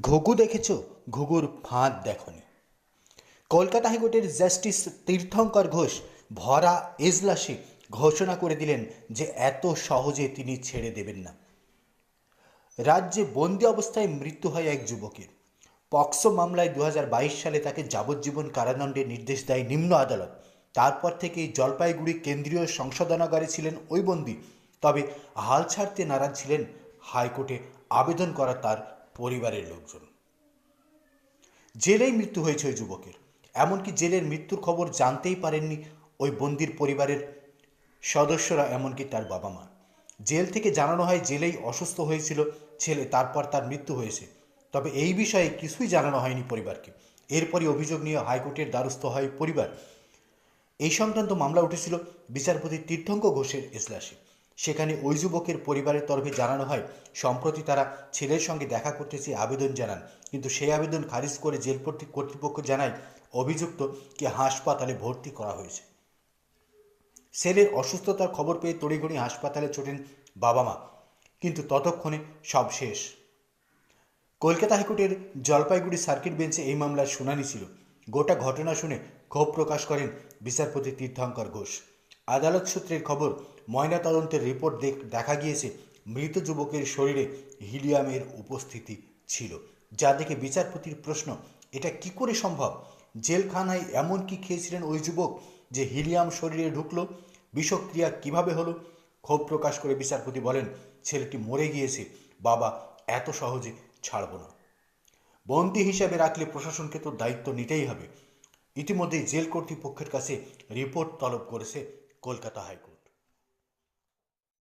ঘুঘু দেখেছ? ঘুঘুর ফাঁদ দেখনি। কলকাতা হাইকোর্টের জাস্টিস তীর্থঙ্কর ঘোষ ভরা এজলাসে ঘোষণা করে দিলেন যে এত সহজে তিনি ছেড়ে দেবেন না। রাজ্যে বন্দি অবস্থায় মৃত্যু হয় এক যুবকের। পক্সো মামলায় দু হাজার বাইশ সালে তাকে যাবজ্জীবন কারাদণ্ডের নির্দেশ দেয় নিম্ন আদালত। তারপর থেকেই জলপাইগুড়ি কেন্দ্রীয় সংশোধনাগারে ছিলেন ওই বন্দি। তবে হাল ছাড়তে নারাজ ছিলেন হাইকোর্টে আবেদন করা তার পরিবারের লোকজন। জেলেই মৃত্যু হয়েছে ওই যুবকের। এমনকি জেলের মৃত্যুর খবর জানতেই পারেননি ওই বন্দির পরিবারের সদস্যরা, এমনকি তার বাবা মা। জেল থেকে জানানো হয় জেলেই অসুস্থ হয়েছিল ছেলে, তারপর তার মৃত্যু হয়েছে। তবে এই বিষয়ে কিছুই জানানো হয়নি পরিবারকে। এরপরই অভিযোগ নিয়ে হাইকোর্টের দ্বারস্থ হয় পরিবার। এই সংক্রান্ত মামলা উঠেছিল বিচারপতি তীর্থঙ্ক ঘোষের এজলাসে। সেখানে ওই যুবকের পরিবারের তরফে জানানো হয়, সম্প্রতি তারা ছেলের সঙ্গে দেখা করতে চেয়ে আবেদন জানান। কিন্তু সেই আবেদন খারিজ করে জেল কর্তৃ- কর্তৃপক্ষ জানায় অভিযুক্তকে হাসপাতালে ভর্তি করা হয়েছে। ছেলের অসুস্থতার খবর পেয়ে তড়িঘড়ি হাসপাতালে ছোটেন বাবা মা। কিন্তু ততক্ষণে সব শেষ। কলকাতা হাইকোর্টের জলপাইগুড়ি সার্কিট বেঞ্চে এই মামলার শুনানি ছিল। গোটা ঘটনা শুনে ক্ষোভ প্রকাশ করেন বিচারপতি তীর্থঙ্কর ঘোষ। আদালত সূত্রের খবর, ময়নাতদন্তের রিপোর্ট দেখ- গিয়েছে মৃত যুবকের শরীরে হিলিয়ামের উপস্থিতি ছিল। যা দেখে বিচারপতির প্রশ্ন, এটা কি করে সম্ভব? জেলখানায় এমন কি খেয়েছিলেন ওই যুবক যে হিলিয়াম শরীরে ঢুকলো? বিষক্রিয়া কীভাবে হলো? ক্ষোভ প্রকাশ করে বিচারপতি বলেন, ছেলেটি মরে গিয়েছে, বাবা এত সহজে ছাড়ব না। বন্দি হিসাবে রাখলে প্রশাসনকে তো দায়িত্ব নিতেই হবে। ইতিমধ্যেই জেল কর্তৃপক্ষের কাছে রিপোর্ট তলব করেছে কলকাতা হাইকোর্ট